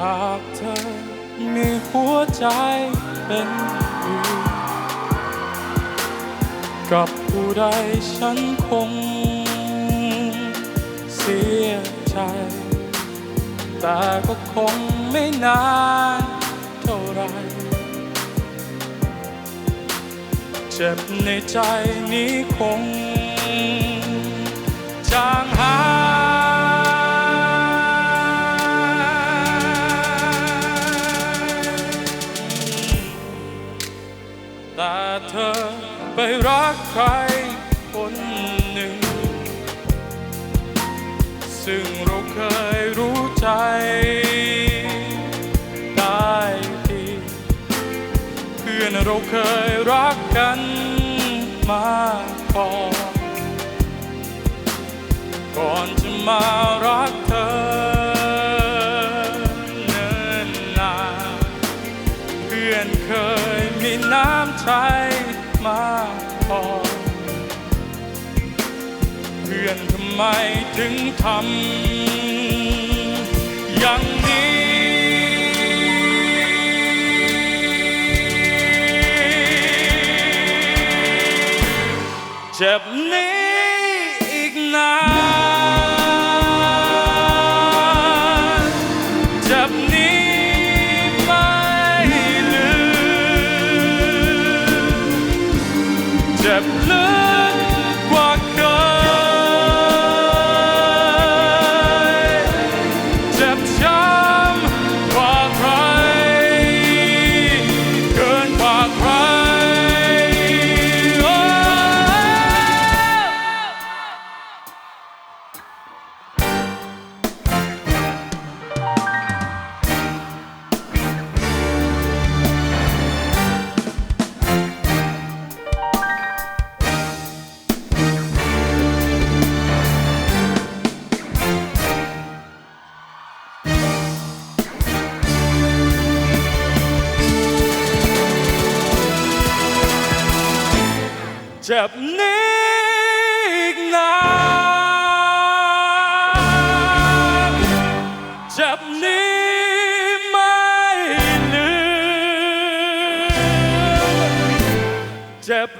หากเธอมีหัวใจเป็นอื่กับผู้ใดฉันคงเสียใจ แต่ก็คงไม่นาน เท่าไรเจ็บในใจนี้คงจางหายแต่เธอไปรักใครคนหนึ่ง ซึ่งเราเคยรู้ใจ อนเราเคยรักกันมาก่อก่อนจะมารักเธอเนิ่นนานเพื่อนเคยมีน้ำใจมากพอ เพื่อนทำไมถึงทำอย่างนี้ เจ็บนี้อีกนานเจ็บนี้ไม่ลืมเจ็บลืม เจ็บนี้อีกนานเจ็บนี้ไม่ลืมเจ็บ